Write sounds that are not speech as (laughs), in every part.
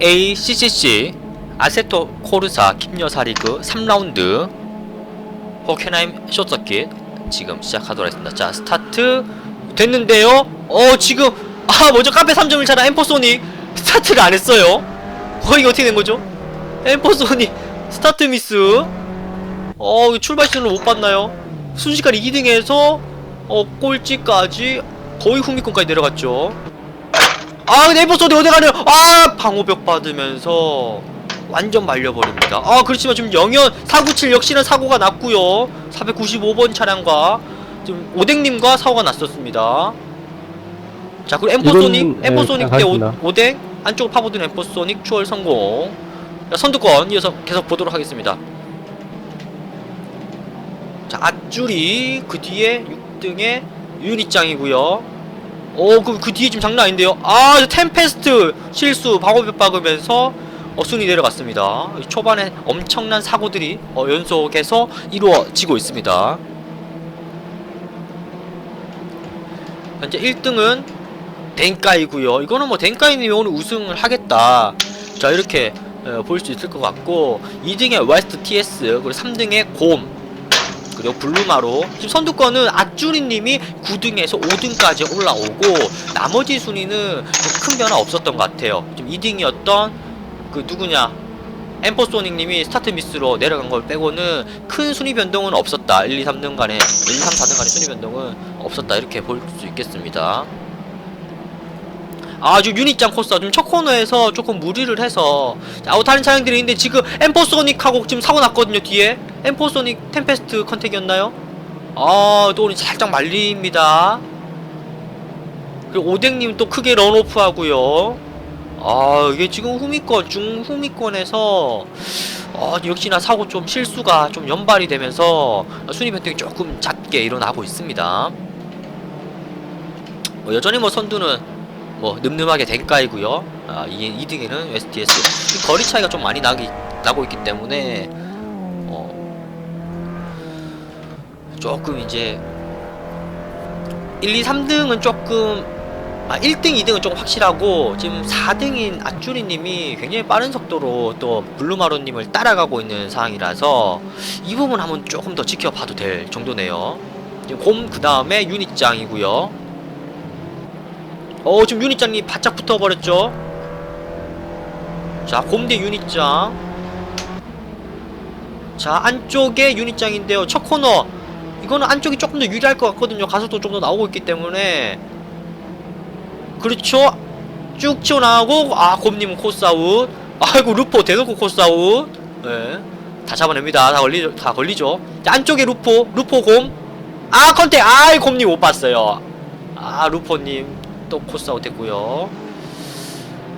ACCC 아세토 코르사 킴여사 리그 3라운드 호켄하임 쇼서킷 지금 시작하도록 하겠습니다. 자 스타트 됐는데요. 어 지금 아 먼저 카페 3점을 차라 엠퍼소닉 스타트를 안 했어요. 어 이게 어떻게 된 거죠? 엠퍼소닉 스타트 미스. 어 이거 출발 시즌을 못 봤나요? 순식간에 2등에서 어 꼴찌까지 거의 후미권까지 내려갔죠. 아 근데 엠퍼소닉 어디 가네요? 아 방호벽 받으면서 완전 말려버립니다. 아 그렇지만 지금 영현 497 역시나 사고가 났고요. 495번 차량과 지금 오뎅님과 사고가 났었습니다. 자 그리고 엠포소닉 네, 엠포소닉 대 가겠습니다. 오, 오뎅 안쪽으로 파고든 엠포소닉 추월 성공. 자, 선두권 이어서 계속 보도록 하겠습니다. 자 앞줄이 그 뒤에 6등에 유니짱이고요. 오, 그, 그 뒤에 지금 장난 아닌데요. 아, 저 템페스트 실수 방어벽 박으면서 어, 순위 내려갔습니다. 이 초반에 엄청난 사고들이 어, 연속해서 이루어지고 있습니다. 현재 1등은 덴카이고요. 이거는 뭐 덴카이님이 오늘 우승을 하겠다. 자 이렇게 어, 볼수 있을 것 같고 2등에 웨스트 TS 그리고 3등에 곰 그리고 블루마로 지금 선두권은 아쭈리님이 9등에서 5등까지 올라오고 나머지 순위는 좀큰 변화 없었던 것 같아요. 지금 2등이었던 그 누구냐 엠포소닉님이 스타트 미스로 내려간 걸 빼고는 큰 순위 변동은 없었다. 1, 2, 3등 간에 1, 2, 3, 4등 간의 순위 변동은 없었다. 이렇게 볼 수 있겠습니다. 아주 유닛장 코스가 좀첫 코너에서 조금 무리를 해서. 자, 아웃하는 차량들이 있는데 지금 엠포소닉하고 지금 사고 났거든요 뒤에. 엠포소닉 템페스트 컨택이었나요? 아또 오늘 살짝 말립니다. 그리고 오뎅님 또 크게 런오프 하고요. 아 이게 지금 후미권 중 후미권에서 어, 역시나 사고 좀 실수가 좀 연발이 되면서 순위 변동이 조금 잦게 일어나고 있습니다. 뭐 여전히 뭐 선두는 뭐 늠름하게 댕가이고요. 아, 이 2등에는 STS. 거리 차이가 좀 많이 나기 나고 있기 때문에 어 조금 이제 1, 2, 3등은 조금 아 1등, 2등은 조금 확실하고 지금 4등인 아쭈리 님이 굉장히 빠른 속도로 또 블루마로님을 따라가고 있는 상황이라서 이 부분 한번 조금 더 지켜봐도 될 정도네요. 지금 곰 그 다음에 유닛장이고요. 어 지금 유닛장이 바짝 붙어버렸죠? 자 곰대 유닛장. 자 안쪽에 유닛장인데요. 첫 코너. 이거는 안쪽이 조금 더 유리할 것 같거든요. 가속도 좀 더 나오고 있기 때문에. 그렇죠? 쭉 튀어나가고 아 곰님은 코스아웃. 아이고 루포 대놓고 코스아웃. 네. 다 잡아냅니다. 다 걸리죠 다 걸리죠. 자, 안쪽에 루포 루포 곰아 컨택. 아이 곰님 못 봤어요. 아 루포님 또 코스아웃 됐고요.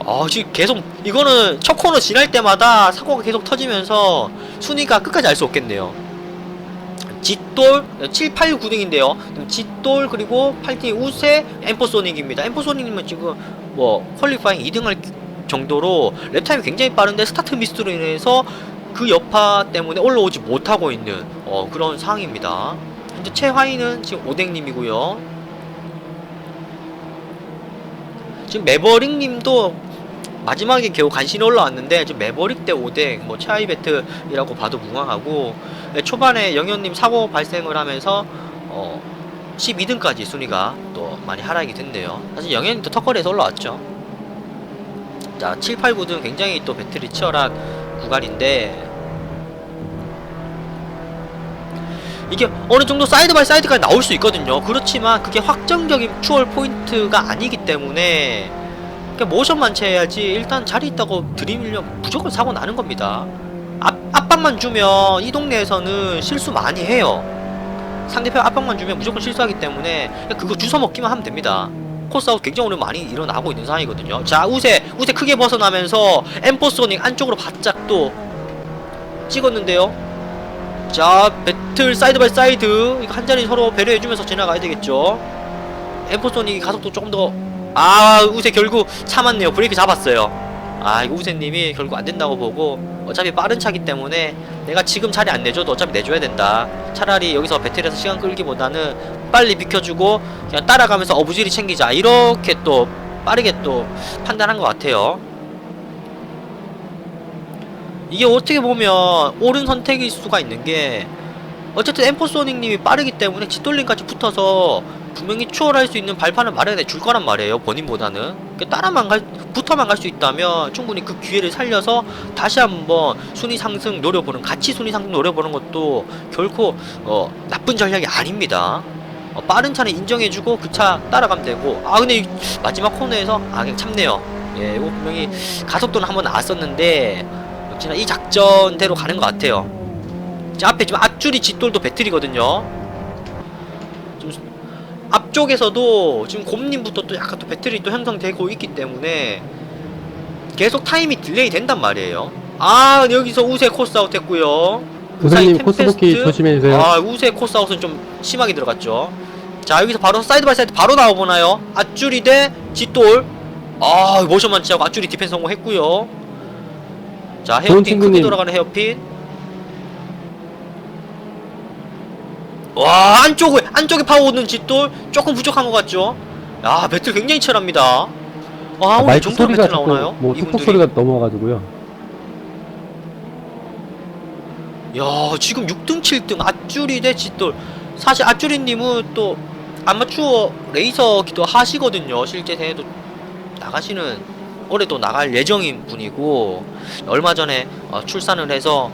아 지금 계속 이거는 첫 코너 지날 때마다 사고가 계속 터지면서 순위가 끝까지 알 수 없겠네요. 짓돌 7, 8, 9등인데요. 짓돌 그리고 8등 우세 엠포소닉입니다. 엠포소닉님은 지금 뭐 퀄리파잉 2등 할 정도로 랩타임이 굉장히 빠른데 스타트 미스로 인해서 그 여파 때문에 올라오지 못하고 있는 어, 그런 상황입니다. 현재 최하위는 지금 오뎅님이고요 지금 매버릭 님도 마지막에 겨우 간신히 올라왔는데 지금 매버릭 대 오뎅 뭐 차이 배틀이라고 봐도 무방하고 네, 초반에 영현님 사고 발생을 하면서 어 12등까지 순위가 또 많이 하락이 됐네요. 사실 영현님도 턱걸이에서 올라왔죠. 자 7, 8, 9등 굉장히 또 배틀이 치열한 구간인데 이게 어느 정도 사이드 바이 사이드까지 나올 수 있거든요. 그렇지만 그게 확정적인 추월 포인트가 아니기 때문에 모션만 채야지 일단 자리 있다고 들이밀면 무조건 사고 나는 겁니다. 앞, 압박만 주면 이 동네에서는 실수 많이 해요. 상대편 압박만 주면 무조건 실수하기 때문에 그거 주워 먹기만 하면 됩니다. 코스아웃 굉장히 오늘 많이 일어나고 있는 상황이거든요. 자, 우세, 우세 크게 벗어나면서 엠포소닉 안쪽으로 바짝 또 찍었는데요. 자 배틀 사이드 바이 사이드 이거 한 자리 서로 배려해주면서 지나가야 되겠죠. 엠포소닉이 가속도 조금 더 아 우세 결국 참았네요. 브레이크 잡았어요. 아 이거 우세님이 결국 안 된다고 보고 어차피 빠른 차기 때문에 내가 지금 자리 안 내줘도 어차피 내줘야 된다. 차라리 여기서 배틀에서 시간 끌기보다는 빨리 비켜주고 그냥 따라가면서 어부지리 챙기자. 이렇게 또 빠르게 또 판단한 것 같아요. 이게 어떻게 보면 옳은 선택일 수가 있는 게 어쨌든 엠포소닉님이 빠르기 때문에 짓돌림까지 붙어서 분명히 추월할 수 있는 발판을 마련해 줄 거란 말이에요 본인보다는. 그러니까 따라만 갈 붙어만 갈 수 있다면 충분히 그 기회를 살려서 다시 한번 순위 상승 노려보는 같이 순위 상승 노려보는 것도 결코 어, 나쁜 전략이 아닙니다. 어, 빠른 차는 인정해주고 그 차 따라가면 되고. 아 근데 이 마지막 코너에서 아 그냥 참네요. 예 이거 분명히 가속도는 한번 나왔었는데 역시나 이 작전대로 가는 것 같아요 자 앞에 지금 앞줄이 짓돌도 배틀이거든요. 좀 앞쪽에서도 지금 곰님부터 또 약간 또 배틀이 또 형성되고 있기 때문에 계속 타임이 딜레이 된단 말이에요. 아 여기서 우세 코스아웃 했고요. 템페스트? 코스복기 조심해주세요. 아 우세 코스아웃은 좀 심하게 들어갔죠. 자 여기서 바로 사이드 바이 사이드 바로 나와보나요? 앞줄이 대 뒷돌. 아 모션만 치하고 앞줄이 디펜스 성공했고요. 자 헤어핀 크게 친구님. 돌아가는 헤어핀 와 안쪽에 안쪽에 파고오는 뒷돌 조금 부족한 것 같죠? 야 배틀 굉장히 치열합니다. 와 오늘 아, 마이크 정도로 소리가 배틀 나오나요? 뭐 툭툭 이분들이? 소리가 넘어가지고요. 야 지금 6등 7등 앞줄이 대 뒷돌. 사실 앞줄이님은 또 아마추어 레이서기도 하시거든요. 실제 대회도 나가시는 올해도 나갈 예정인 분이고 얼마 전에 어, 출산을 해서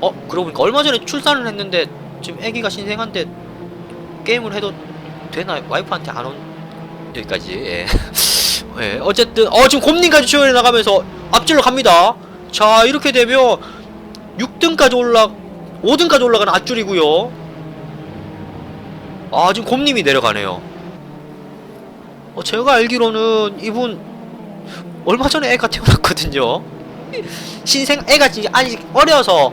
어 그러고 보니까 얼마 전에 출산을 했는데 지금 아기가 신생한데 게임을 해도 되나? 와이프한테 안 온 여기까지. 예. (laughs) 예 어쨌든 어 지금 곰님까지 지원해 나가면서 앞질러 갑니다. 자 이렇게 되면 6등까지 올라 5등까지 올라가는 앞줄이고요. 아 지금 곰님이 내려가네요. 어 제가 알기로는 이분 얼마 전에 애가 태어났거든요. (laughs) 신생 애가 아직 어려서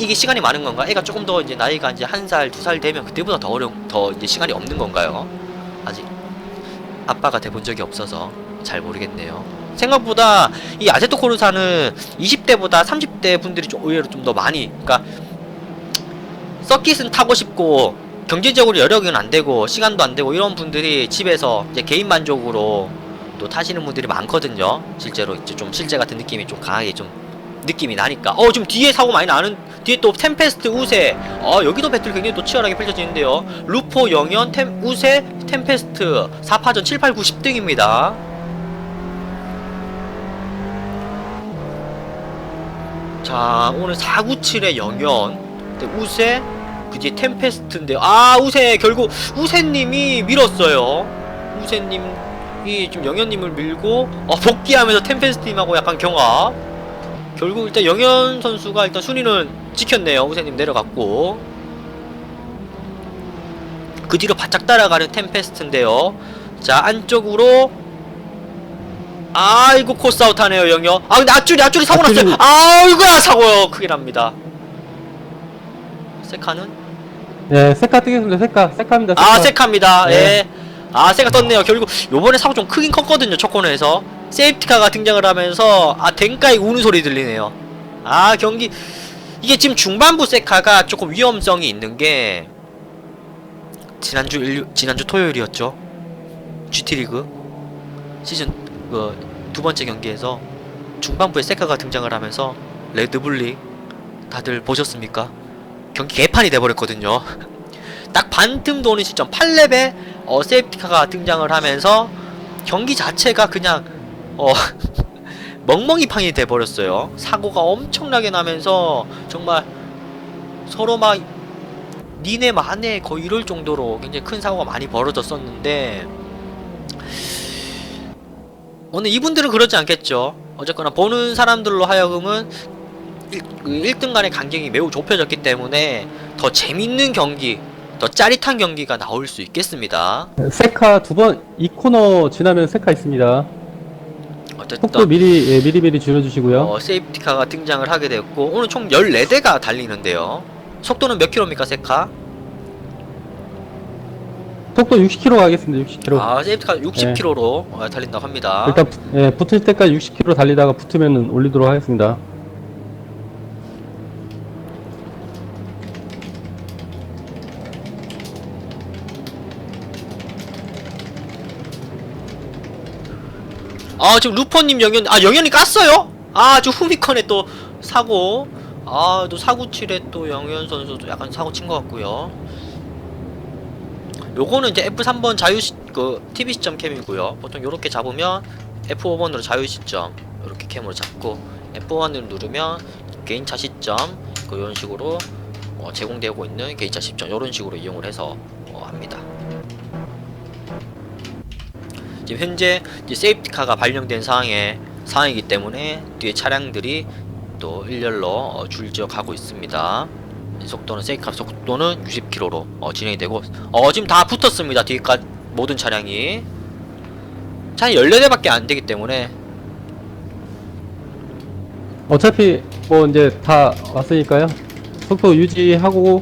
이게 시간이 많은 건가? 애가 조금 더 이제 나이가 이제 한 살, 두 살 되면 그때보다 더 어려운, 더 이제 시간이 없는 건가요? 아직 아빠가 돼본 적이 없어서 잘 모르겠네요. 생각보다 이 아제토 코르사는 20대보다 30대 분들이 좀 의외로 좀 더 많이, 그러니까 서킷은 타고 싶고 경제적으로 여력은 안 되고 시간도 안 되고 이런 분들이 집에서 이제 개인 만족으로 또 타시는 분들이 많거든요. 실제로 이제 좀 실제 같은 느낌이 좀 강하게 좀 느낌이 나니까. 어 지금 뒤에 사고 많이 나는 뒤에 또 템페스트 우세. 어 여기도 배틀 굉장히 또 치열하게 펼쳐지는데요. 루포 영현 템 우세 템페스트. 4파전 7, 8, 9, 10등입니다. 자 오늘 497의 영현. 네, 우세 그 뒤에 템페스트인데. 아 우세! 결국 우세님이 밀었어요. 우세님 이 좀 영현님을 밀고 어 복귀하면서 템페스트님하고 약간 경합 결국 일단 영현 선수가 일단 순위는 지켰네요. 우세님 내려갔고 그 뒤로 바짝 따라가는 템페스트인데요. 자 안쪽으로 아이고 코스아웃 하네요 영현. 아 근데 앞줄이 앞줄이 사고 났어요. 아이고야 사고요 크게 납니다. 세카는 네, 세카 뜨겠습니다. 세카, 세카입니다. 아 세카입니다. 네. 예. 아 세카 떴네요. 결국 요번에 사고 좀 크긴 컸거든요. 첫 코너에서 세이프티카가 등장을 하면서 아 댕가이 우는 소리 들리네요. 아 경기 이게 지금 중반부 세카가 조금 위험성이 있는 게 지난주 일요, 지난주 토요일이었죠. GT 리그 시즌 그 두 번째 경기에서 중반부에 세카가 등장을 하면서 레드불리 다들 보셨습니까? 경기 개판이 돼버렸거든요. (laughs) 딱 반틈 도는 시점 8렙에 어, 세이프티카가 등장을 하면서 경기 자체가 그냥 어 (laughs) 멍멍이팡이 돼버렸어요. 사고가 엄청나게 나면서 정말 서로 막 니네 만에 거의 이럴 정도로 굉장히 큰 사고가 많이 벌어졌었는데 오늘 이분들은 그러지 않겠죠. 어쨌거나 보는 사람들로 하여금은 1, 그 1등 간의 간격이 매우 좁혀졌기 때문에 더 재밌는 경기, 더 짜릿한 경기가 나올 수 있겠습니다. 세카 두 번, 이 코너 지나면 세카 있습니다. 속도 어쨌든 미리, 예, 미리 미리 줄여주시고요. 어, 세이프티카가 등장을 하게 됐고 오늘 총 14대가 달리는데요. 속도는 몇 킬로입니까, 세카? 속도 60km 가겠습니다. 60km. 아, 세이프티카 60km로 어, 달린다고 합니다. 일단 부- 예, 붙을 때까지 60km 달리다가 붙으면 올리도록 하겠습니다. 아, 지금 루퍼님 영현, 아, 영현이 깠어요? 아주 후미컨에 또 사고 아 또 사고 칠에 또 영현 선수도 약간 사고 친 것 같고요 요거는 이제 F3번 자유 시, 그 TV 시점 캠이고요 보통 요렇게 잡으면 F5번으로 자유 시점 이렇게 캠으로 잡고 F1을 누르면 개인차 시점 그 이런 식으로 어, 제공되고 있는 개인차 시점 이런 식으로 이용을 해서 어, 합니다. 지금 현재 이제 세이프티카가 발령된 상황에 상황이기 때문에 뒤에 차량들이 또 일렬로 어, 줄지어 가고 있습니다. 이 속도는 세이카 속도는 60km로 어, 진행이 되고 어 지금 다 붙었습니다. 뒤에까지 모든 차량이 차량이 14대밖에 안 되기 때문에 어차피 뭐 이제 다 왔으니까요. 속도 유지하고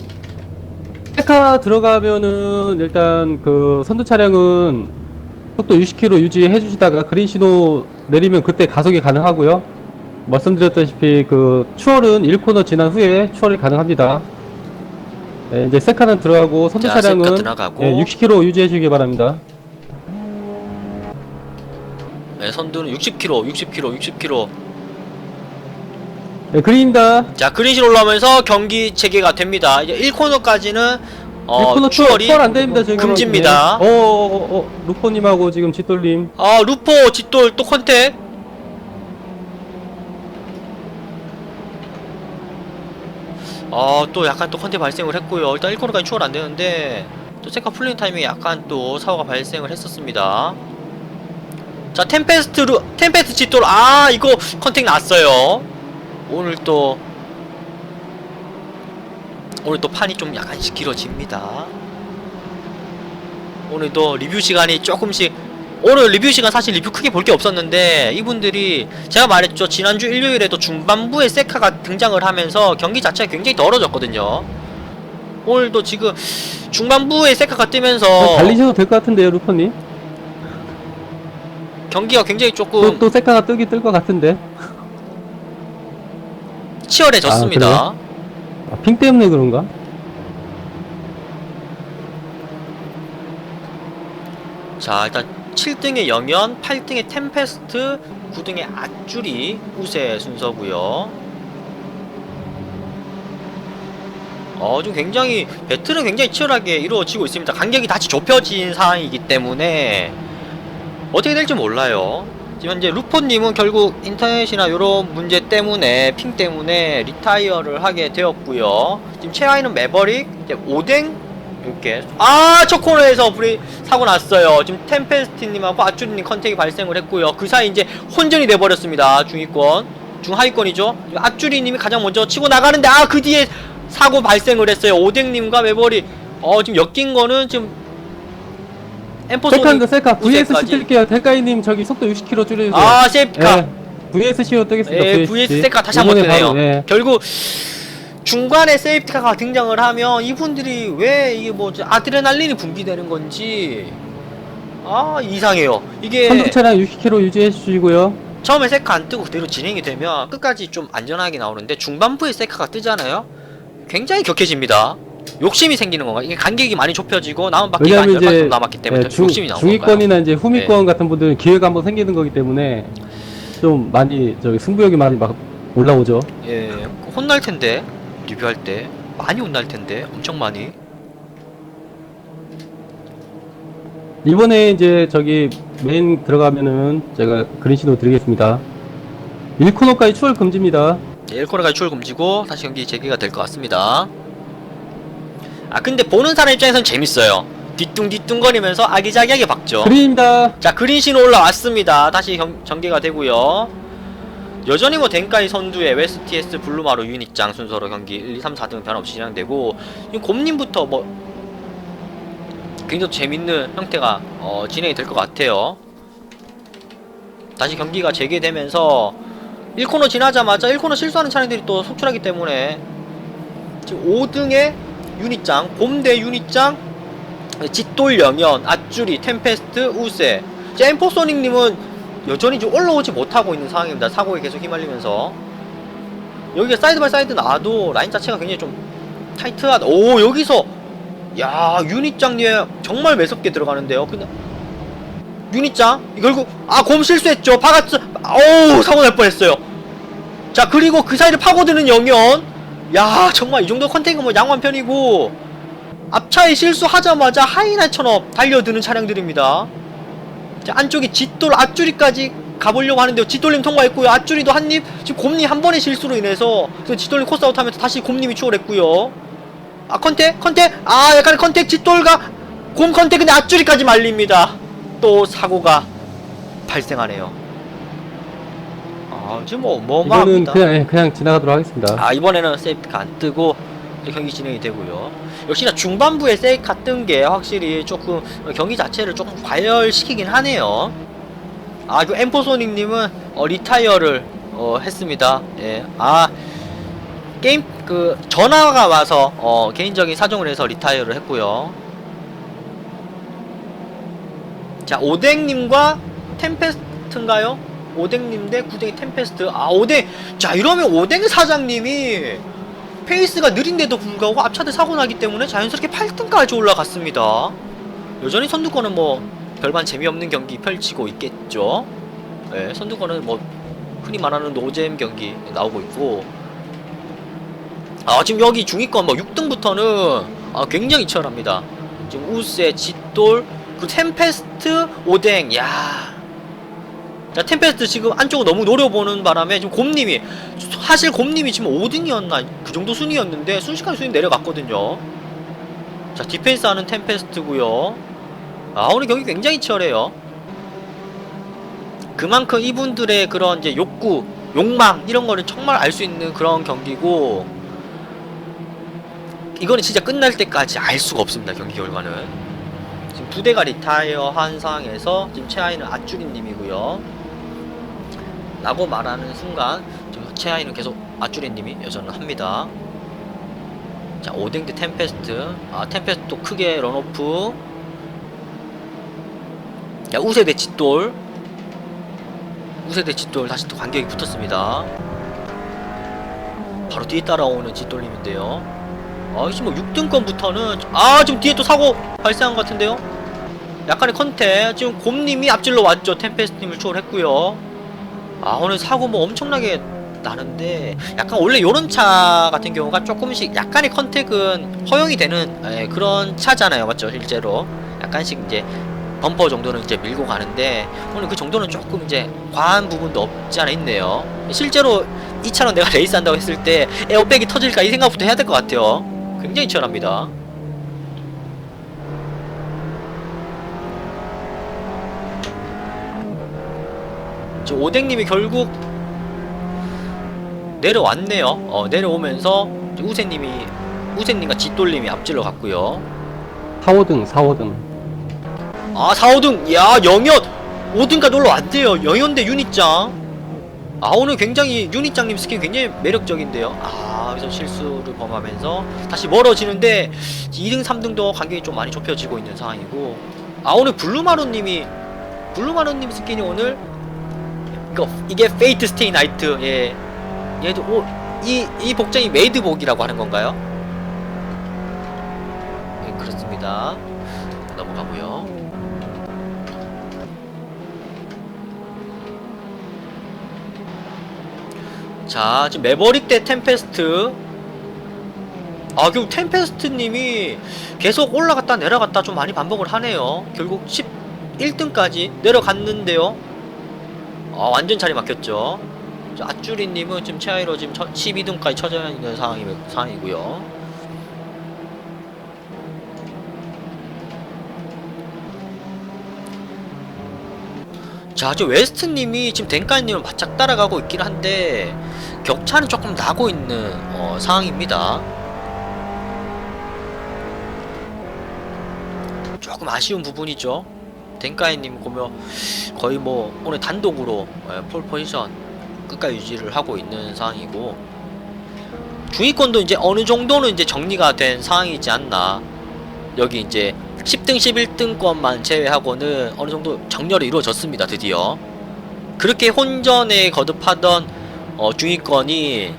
세카 들어가면은 일단 그 선두 차량은 속도 60km 유지해 주시다가 그린 신호 내리면 그때 가속이 가능하고요. 말씀드렸다시피 그 추월은 1코너 지난 후에 추월이 가능합니다. 네, 이제 세카는 들어가고 선두 자, 차량은 세카 들어가고. 예, 60km 유지해 주기 바랍니다. 네, 선두는 60km, 60km, 60km. 네, 그린입니다. 자, 그린실 올라오면서 경기 재개가 됩니다. 이제 1코너까지는 어, 1코너 추월, 추월이 추월 안 됩니다. 지금 금지입니다. 어, 어, 어, 어, 루포님하고 지금 짓돌님. 아, 루포 짓돌 또 컨택. 아, 또 약간 또 컨택 발생을 했고요. 일단 1코너까지 추월 안 되는데 또 세카 풀링 타이밍에 약간 또 사고가 발생을 했었습니다. 자, 템페스트 루 템페스트 짓돌 아, 이거 컨택 났어요. 오늘 또 오늘 또 판이 좀 약간씩 길어집니다. 오늘도 리뷰 시간이 조금씩 오늘 리뷰 시간 사실 리뷰 크게 볼 게 없었는데 이분들이 제가 말했죠 지난주 일요일에도 중반부에 세카가 등장을 하면서 경기 자체가 굉장히 덜어졌거든요 오늘도 지금 중반부에 세카가 뜨면서 달리셔도 될 것 같은데요, 루포님. 경기가 굉장히 또, 조금 또 세카가 뜨기 뜰 것 같은데. 치열해졌습니다 아, 핑 때문에 그런가? 자 일단 7등의 영현 8등의 템페스트 9등의 앗줄이 우세 순서고요 어, 좀 굉장히 배틀은 굉장히 치열하게 이루어지고 있습니다. 간격이 다시 좁혀진 상황이기 때문에 어떻게 될지 몰라요. 지금 현재 루포님은 결국 인터넷이나 이런 문제 때문에 핑 때문에 리타이어를 하게 되었고요. 지금 최하위는 매버릭, 이제 오뎅 이렇게 아첫 코너에서 불이 사고 났어요. 지금 템페스티님하고 아쭈리님 컨택이 발생을 했고요. 그 사이 이제 혼전이 돼버렸습니다. 중위권, 중하위권이죠. 아쭈리님이 가장 먼저 치고 나가는데 아 그 뒤에 사고 발생을 했어요. 오뎅님과 매버릭 어 지금 엮인 거는 지금 엠포소닉 세카입니다, 세카. VSC 우세까지. 뜰게요. 대가이님 저기 속도 60km 줄여주세요. 아 세이프카 예. VSC로 뜨겠습니다. 예, VS 세카 다시 한번 뜨네요. 바로, 예. 결국 중간에 세이프티카가 등장을 하면 이분들이 왜 이게 뭐 아드레날린이 분비되는 건지 아 이상해요. 이게 선두 차량 60km 유지해 주시고요. 처음에 세카 안 뜨고 그대로 진행이 되면 끝까지 좀 안전하게 나오는데 중반부에 세카가 뜨잖아요. 굉장히 격해집니다. 욕심이 생기는 건가? 이게 간격이 많이 좁혀지고 남은 바퀴가 왜냐면 열바퀴 이제 남았기 때문에 예, 중, 욕심이 건가요? 중위권이나 이제 후미권 같은 분들은 기회가 한번 생기는 거기 때문에 좀 많이 저기 승부욕이 많이 막 올라오죠. 예, 혼날 텐데 리뷰할 때 많이 혼날 텐데 엄청 많이. 이번에 이제 저기 메인 들어가면은 제가 그린 신호 드리겠습니다. 1코너까지 추월 금지입니다. 예, 1코너까지 출금지고 다시 경기 재개가 될 것 같습니다. 아 근데 보는 사람 입장에선 재밌어요. 뒤뚱뒤뚱거리면서 아기자기하게 박죠. 그린입니다. 자 그린 신호 올라왔습니다. 다시 경, 전개가 되고요. 여전히 뭐 덴카이 선두의 웨스트 TS 블루마루 유닛장 순서로 경기 1, 2, 3, 4등 변함없이 진행되고 이 곰님부터 뭐 굉장히 재밌는 형태가 어, 진행이 될 것 같아요. 다시 경기가 재개되면서 1코너 지나자마자 1코너 실수하는 차량들이 또 속출하기 때문에 지금 5등의 유닛장, 곰대 유닛장, 짓돌 영현, 앗주리, 템페스트, 우세. 이제 엠포소닉님은 여전히 좀 올라오지 못하고 있는 상황입니다. 사고에 계속 휘말리면서. 여기가 사이드 바이 사이드 나도 라인 자체가 굉장히 좀 타이트하다. 오, 여기서 야, 유닛장님 정말 매섭게 들어가는데요. 근데 유닛장 결국 아, 곰 실수했죠. 박았죠. 어우, 사고 날 뻔했어요. 자 그리고 그 사이를 파고드는 영현 야 정말 이 정도 컨택은 뭐 양호한 편이고 앞차에 실수하자마자 하이나처럼 달려드는 차량들입니다. 자 안쪽에 짓돌 앞줄이까지 가보려고 하는데요. 짓돌림 통과했고요. 앞줄이도 한입 지금 곰님 한 번의 실수로 인해서 그 짓돌림 코스아웃 하면서 다시 곰님이 추월했고요. 아 컨택 컨택? 아 약간의 컨택 짓돌과 곰 컨택 근데 앞줄이까지 말립니다. 또 사고가 발생하네요 아 지금 뭐 이거는 뭐마합니다 그냥 예, 그냥 지나가도록 하겠습니다. 아 이번에는 세이프가 안 뜨고 경기 진행이 되고요. 역시나 중반부에 세이카 뜬 게 확실히 조금 경기 자체를 조금 과열시키긴 하네요. 아, 그 엠포소닉님은 어, 리타이어를 어, 했습니다. 예, 아 게임 그 전화가 와서 어, 개인적인 사정을 해서 리타이어를 했고요. 자, 오뎅님과 템페스트인가요? 오뎅님 대 구댕이 템페스트. 아, 오뎅. 자, 이러면 오뎅 사장님이 페이스가 느린데도 불구하고 앞차들 사고 나기 때문에 자연스럽게 8등까지 올라갔습니다. 여전히 선두권은 뭐 별반 재미없는 경기 펼치고 있겠죠. 예, 선두권은 뭐 흔히 말하는 노잼 경기 나오고 있고. 아, 지금 여기 중위권 뭐 6등부터는 아, 굉장히 치열합니다. 지금 우세, 짓돌, 그 템페스트, 오뎅, 야. 자, 템페스트 지금 안쪽으로 너무 노려보는 바람에 지금 곰님이 사실 곰님이 지금 5등이었나 그 정도 순위였는데 순식간에 순위 내려갔거든요. 자, 디펜스 하는 템페스트고요. 아, 오늘 경기 굉장히 치열해요. 그만큼 이분들의 그런 이제 욕구, 욕망 이런 거를 정말 알 수 있는 그런 경기고 이거는 진짜 끝날 때까지 알 수가 없습니다. 경기 결과는. 지금 두 대가 리타이어 한 상황에서 지금 최하위는 아쭈리님이고요. 라고 말하는 순간 지금 최하위는 계속 아쭈리님이 여전히 합니다. 자 오뎅드 템페스트 아 템페스트 또 크게 런오프 자 우세대 짓돌 우세대 짓돌 다시 또 간격이 붙었습니다. 바로 뒤에 따라오는 짓돌님인데요. 아 지금 뭐 6등권부터는 아 지금 뒤에 또 사고 발생한 것 같은데요. 약간의 컨택 지금 곰님이 앞질러 왔죠 템페스트님을 추월했고요 아 오늘 사고 뭐 엄청나게 나는데 약간 원래 요런 차 같은 경우가 조금씩 약간의 컨택은 허용이 되는 에, 그런 차잖아요. 맞죠? 실제로. 약간씩 이제 범퍼 정도는 이제 밀고 가는데 오늘 그 정도는 조금 이제 과한 부분도 없지 않아 있네요. 실제로 이 차로 내가 레이스 한다고 했을 때 에어백이 터질까 이 생각부터 해야 될 것 같아요. 굉장히 치열합니다 저 오뎅님이 결국 내려왔네요. 어, 내려오면서 우세님이 우세님과 짓돌님이 앞질러 갔고요. 4, 5등, 4, 5등. 아 4, 5등 야 영현 5등까지 올라왔대요. 영현 대 윤희짱. 아 오늘 굉장히 윤희짱님 스킨 굉장히 매력적인데요. 아 여기서 실수를 범하면서 다시 멀어지는데 2등, 3등도 간격이 좀 많이 좁혀지고 있는 상황이고 아 오늘 블루마론님이 블루마론님 스킨이 오늘 이거 이게 페이트 스테이 나이트 예. 얘도 오이이 복장이 메이드복이라고 하는 건가요? 예 그렇습니다. 넘어가고요. 자 지금 매버릭 대 템페스트 아 결국 템페스트님이 계속 올라갔다 내려갔다 좀 많이 반복을 하네요. 결국 11등까지 내려갔는데요 아 완전 자리 막혔죠 자, 아쭈리님은 지금 최하위로 지금 12등까지 처져 있는 상황이, 상황이고요 자, 저 웨스트님이 지금 덴카님을 바짝 따라가고 있긴 한데 격차는 조금 나고 있는 어, 상황입니다. 조금 아쉬운 부분이죠. 덴카이님 보면 거의 뭐 오늘 단독으로 예, 폴 포지션 끝까지 유지를 하고 있는 상황이고 중위권도 이제 어느 정도는 이제 정리가 된 상황이지 않나. 여기 이제 10등, 11등권만 제외하고는 어느 정도 정렬이 이루어졌습니다. 드디어. 그렇게 혼전에 거듭하던 어, 중위권이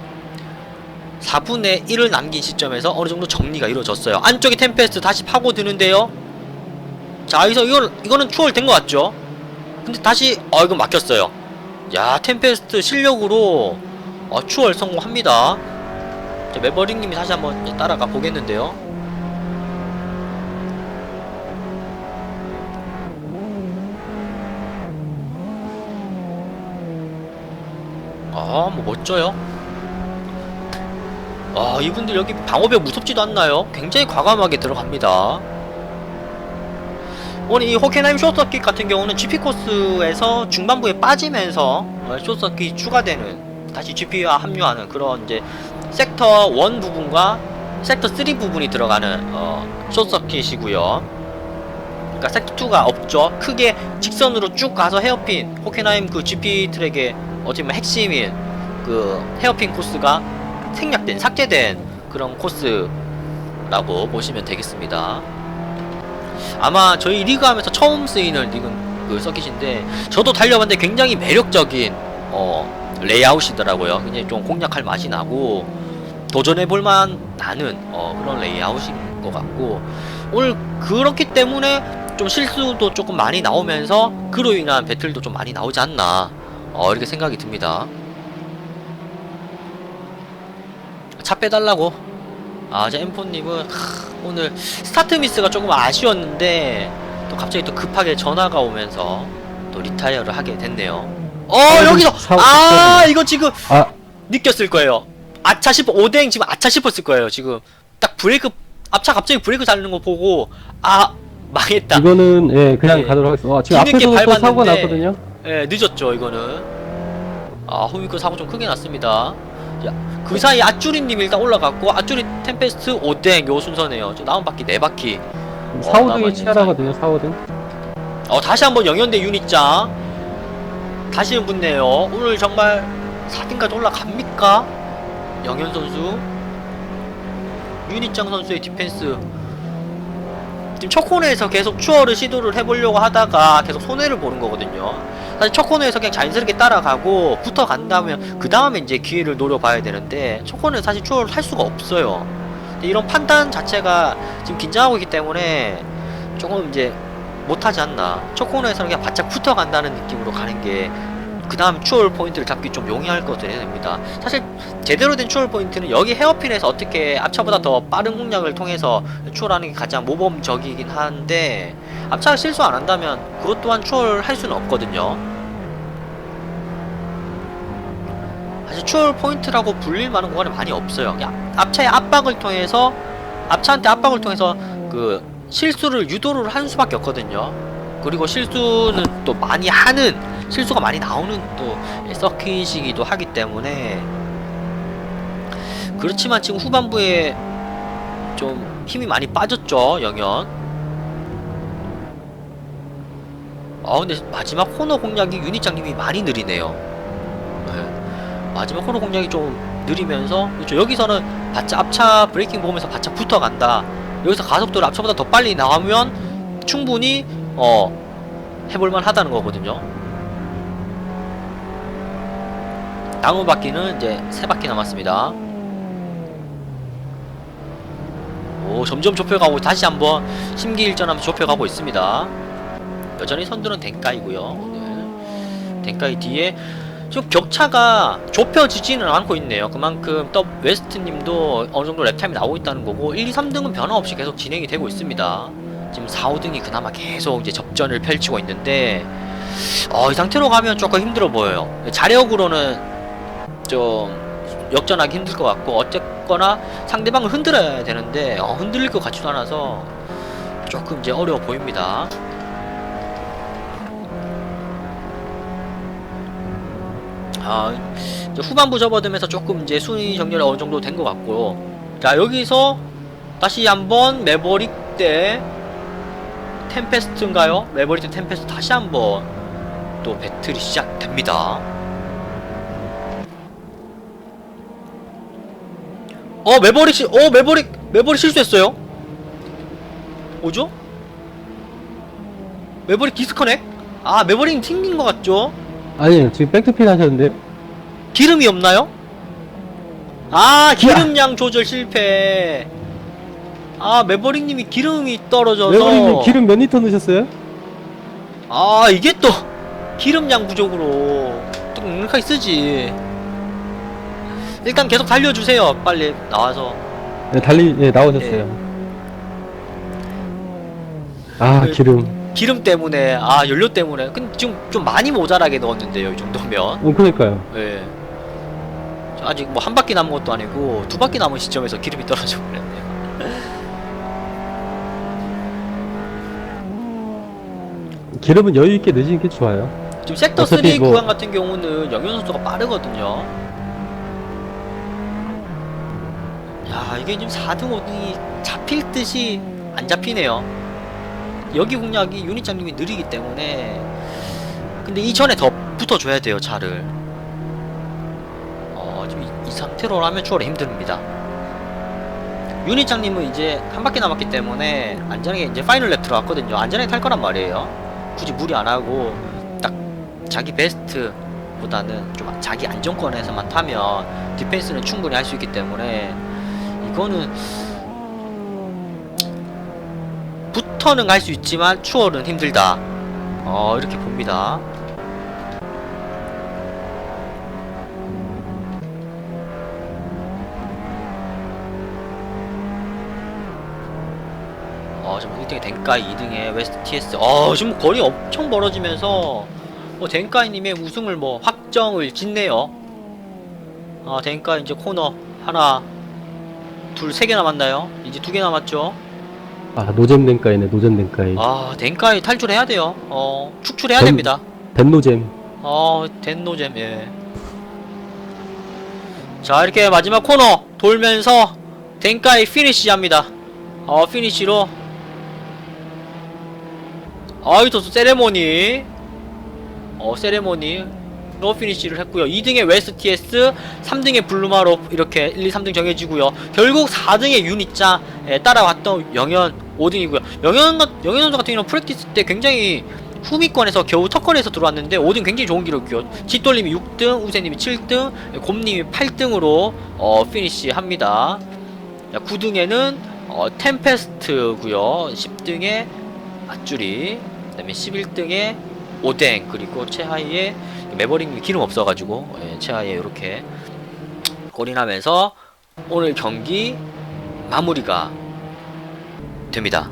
4분의 1을 남긴 시점에서 어느 정도 정리가 이루어졌어요. 안쪽에 템페스트 다시 파고드는데요. 자 여기서 이건, 이거는 추월된 것 같죠? 근데 다시 어 이거 막혔어요. 야 템페스트 실력으로 어, 추월 성공합니다. 자, 메버링님이 다시 한번 따라가 보겠는데요. 아뭐 멋져요. 아 이분들 여기 방어벽 무섭지도 않나요? 굉장히 과감하게 들어갑니다. 오늘 이 호켄하임 쇼트서킷 같은 경우는 GP 코스에서 중반부에 빠지면서 어, 쇼트서킷 추가되는 다시 GP와 합류하는 그런 이제 섹터 1 부분과 섹터 3 부분이 들어가는 어, 쇼서킷이고요. 그러니까 섹터 2가 없죠. 크게 직선으로 쭉 가서 헤어핀 호켄하임 그 GP 트랙의 어찌 보면 핵심인 그 헤어핀 코스가 생략된 삭제된 그런 코스라고 보시면 되겠습니다. 아마 저희 리그 하면서 처음 쓰이는 리그 그 서킷인데 저도 달려봤는데 굉장히 매력적인 어, 레이아웃이더라고요. 굉장히 좀 공략할 맛이 나고 도전해볼만 나는 어, 그런 레이아웃인 것 같고 오늘 그렇기 때문에 좀 실수도 조금 많이 나오면서 그로 인한 배틀도 좀 많이 나오지 않나 어, 이렇게 생각이 듭니다. 차 빼달라고 아, 자, 엠포님은, 오늘 스타트 미스가 조금 아쉬웠는데, 또 갑자기 또 급하게 전화가 오면서 또 리타이어를 하게 됐네요. 어, 아, 여기서! 사, 아, 이거 지금 아. 느꼈을 거예요. 아차 싶어, 오뎅 지금 아차 싶었을 거예요, 지금. 딱 브레이크, 앞차 갑자기 브레이크 잡는 거 보고, 아, 망했다. 이거는, 예, 그냥 예. 가도록 하겠습니다. 와, 지금 앞에서 밟았는데, 사고 났거든요. 예, 늦었죠, 이거는. 아, 호미코 사고 좀 크게 났습니다. 야, 그 사이 아쭈리님 일단 올라갔고 아쭈리 템페스트 오뎅 요 순서네요. 저 남은 바퀴 네 바퀴. 어, 4, 5등이 남아있는 치열하거든요, 4, 5등. 어 다시 한번 영현대 유닛자 다시 붙네요. 오늘 정말 4등까지 올라갑니까? 영현 선수 유닛장 선수의 디펜스 지금 첫 코너에서 계속 추월을 시도를 해보려고 하다가 계속 손해를 보는 거거든요. 사실 첫 코너에서 그냥 자연스럽게 따라가고 붙어간다면 그 다음에 이제 기회를 노려봐야 되는데 첫 코너는 사실 추월을 할 수가 없어요. 이런 판단 자체가 지금 긴장하고 있기 때문에 조금 이제 못하지 않나. 첫 코너에서는 그냥 바짝 붙어간다는 느낌으로 가는 게 그 다음 추월 포인트를 잡기 좀 용이할 것들이 됩니다. 사실 제대로 된 추월 포인트는 여기 헤어핀에서 어떻게 앞차보다 더 빠른 공략을 통해서 추월하는 게 가장 모범적이긴 한데 앞차가 실수 안 한다면 그것 또한 추월할 수는 없거든요. 사실 추월 포인트라고 불릴 만한 공간이 많이 없어요. 앞차의 압박을 통해서 앞차한테 압박을 통해서 그 실수를 유도를 하는 수밖에 없거든요. 그리고 실수는 또 많이 하는 실수가 많이 나오는 또 서킷이기도 하기 때문에 그렇지만 지금 후반부에 좀 힘이 많이 빠졌죠 영현. 아 근데 마지막 코너 공략이 유닛장님이 많이 느리네요. 네. 마지막 코너 공략이 좀 느리면서 그렇죠. 여기서는 바짝 앞차 브레이킹 보면서 바짝 붙어간다. 여기서 가속도를 앞차보다 더 빨리 나가면 충분히 어 해볼만 하다는 거거든요. 나무 바퀴는 이제 세 바퀴 남았습니다. 오, 점점 좁혀가고 다시 한번 심기일전하면 좁혀가고 있습니다. 여전히 선두는 댕가이고요. 오늘 댕가이 뒤에 좀 격차가 좁혀지지는 않고 있네요. 그만큼 더 웨스트님도 어느 정도 랩타임이 나오고 있다는 거고 1, 2, 3등은 변화 없이 계속 진행이 되고 있습니다. 지금 4, 5등이 그나마 계속 이제 접전을 펼치고 있는데 어, 이 상태로 가면 조금 힘들어 보여요. 자력으로는 좀 역전하기 힘들 것 같고 어쨌거나 상대방을 흔들어야 되는데 어, 흔들릴 것 같지도 않아서 조금 이제 어려워 보입니다. 아, 후반부 접어들면서 조금 이제 순위 정렬이 어느 정도 된 것 같고 자 여기서 다시 한번 메버릭 때 템페스트인가요? 메버릭 때 템페스트 다시 한번 또 배틀이 시작됩니다. 어 매버리 시, 어 매버릭 매버릭 실수했어요. 뭐죠? 매버릭 디스커넥? 아 매버릭 튕긴 것 같죠? 아니 지금 백트핀 하셨는데 기름이 없나요? 아 기름량 조절 실패. 아 매버릭님이 기름이 떨어져서. 레버리님 기름 몇 리터 넣으셨어요? 아 이게 또 기름량 부족으로 또 넉넉하게 쓰지. 일단 계속 달려주세요. 빨리 나와서. 네, 달리 예, 나오셨어요. 아 그- 기름. 기름 때문에 아 연료 때문에 근데 지금 좀 많이 모자라게 넣었는데요 이 정도면 어 그러니까요. 예 아직 뭐 한 바퀴 남은 것도 아니고 두 바퀴 남은 시점에서 기름이 떨어져 버렸네요 (laughs) 기름은 여유 있게 넣으시는 게 좋아요. 지금 섹터 3 어차피 뭐- 구간 같은 경우는 영현 선수가 빠르거든요 야 이게 지금 4등 5등이 잡힐 듯이 안 잡히네요. 여기 공략이 유닛 장님이 느리기 때문에. 근데 이전에 더 붙어줘야 돼요 차를. 어 지금 이, 이 상태로 하면 추월이 힘듭니다. 유닛 장님은 이제 한 바퀴 남았기 때문에 안전하게 이제 파이널 랩 들어갔거든요. 안전하게 탈 거란 말이에요. 굳이 무리 안 하고 딱 자기 베스트 보다는 좀 자기 안정권에서만 타면 디펜스는 충분히 할 수 있기 때문에 이거는 부터는 갈 수 있지만 추월은 힘들다. 어 이렇게 봅니다. 어 지금 1등에 덴카이 2등에 웨스트 TS 어 지금 거리 엄청 벌어지면서 뭐 덴카이님의 우승을 뭐 확정을 짓네요. 아 덴카이 이제 코너 하나 둘 세 개 남았나요? 이제 두 개 남았죠. 아 노잼 댕가이네 노잼 댕가이. 아 덴카이 탈출해야 돼요. 어 축출해야 전- 됩니다. 덴노잼. 어 덴노잼 예. 자 이렇게 마지막 코너 돌면서 덴카이 피니시 합니다. 어 피니시로 아이 또 세레모니 어 세레모니 로 피니시를 했고요. 2등에 웨스트 TS 3등에 블루마로 이렇게 1, 2, 3등 정해지고요. 결국 4등에 유니짱 따라왔던 영현 5등이고요. 영현, 같- 영현 선수 같은 경우는 프랙티스 때 굉장히 후미권에서 겨우 턱권에서 들어왔는데 5등 굉장히 좋은 기록이요. 짓돌님이 6등 우세님이 7등 곰님이 8등으로 어, 피니시 합니다. 9등에는 어, 템페스트고요. 10등에 맞주리 그다음에 11등에 오뎅 그리고 최하위에 매버릭이 기름 없어가지고 예, 최하위에 이렇게 골인하면서 오늘 경기 마무리가 됩니다.